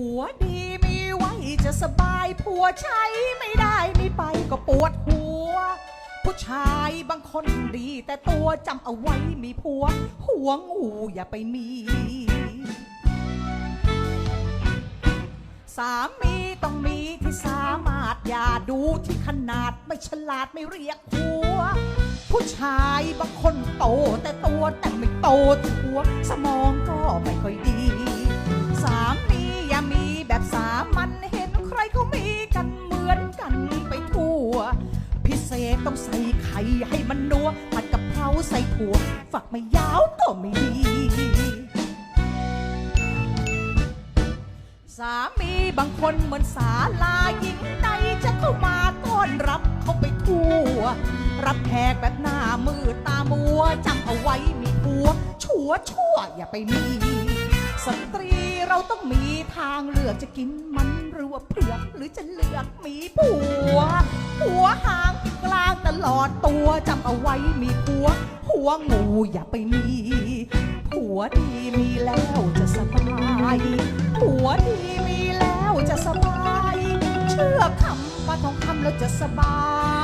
ผัวดีมีไว้จะสบายผัวใช้ไม่ได้ไมีไปก็ปวดหัว ผู้ชายบางคนดี แต่ตัวจำเอาไว้มีผัว หัวงูอย่าไปมี สามีต้องมีที่สามารถอย่าดูที่ขนาดไม่ฉลาดไม่เรียกหัว ผู้ชายบางคนโตแต่ตัวแต่ไม่โตที่หัว สมองก็ไม่ค่อยดี แบบสามัญเห็นใครเขามีกันเหมือนกันไปทั่ว พิเศษต้องใส่ไข่ให้มันนัวผัดกับเพราใส่ถั่ว ฝักไม่ยาวก็ไม่ดีสามีบางคนเหมือนสาลาหญิงใดจะเข้ามาต้อนรับเขาไปทั่ว รับแขกแบบหน้ามืดตามัวจำเอาไว้มีผัว ชั่วชั่วอย่าไปมี สตรีเราต้องมี ทางเลือกจะกินมันหรือว่าเผือกหรือจะเลือกมีผัว หัวหางกลางตลอดตัวจำเอาไว้มีผัว หัวงูอย่าไปมี ผัวดีมีแล้วจะสบาย ผัวดีมีแล้วจะสบาย เชื่อคำว่าทองคำแล้วจะสบาย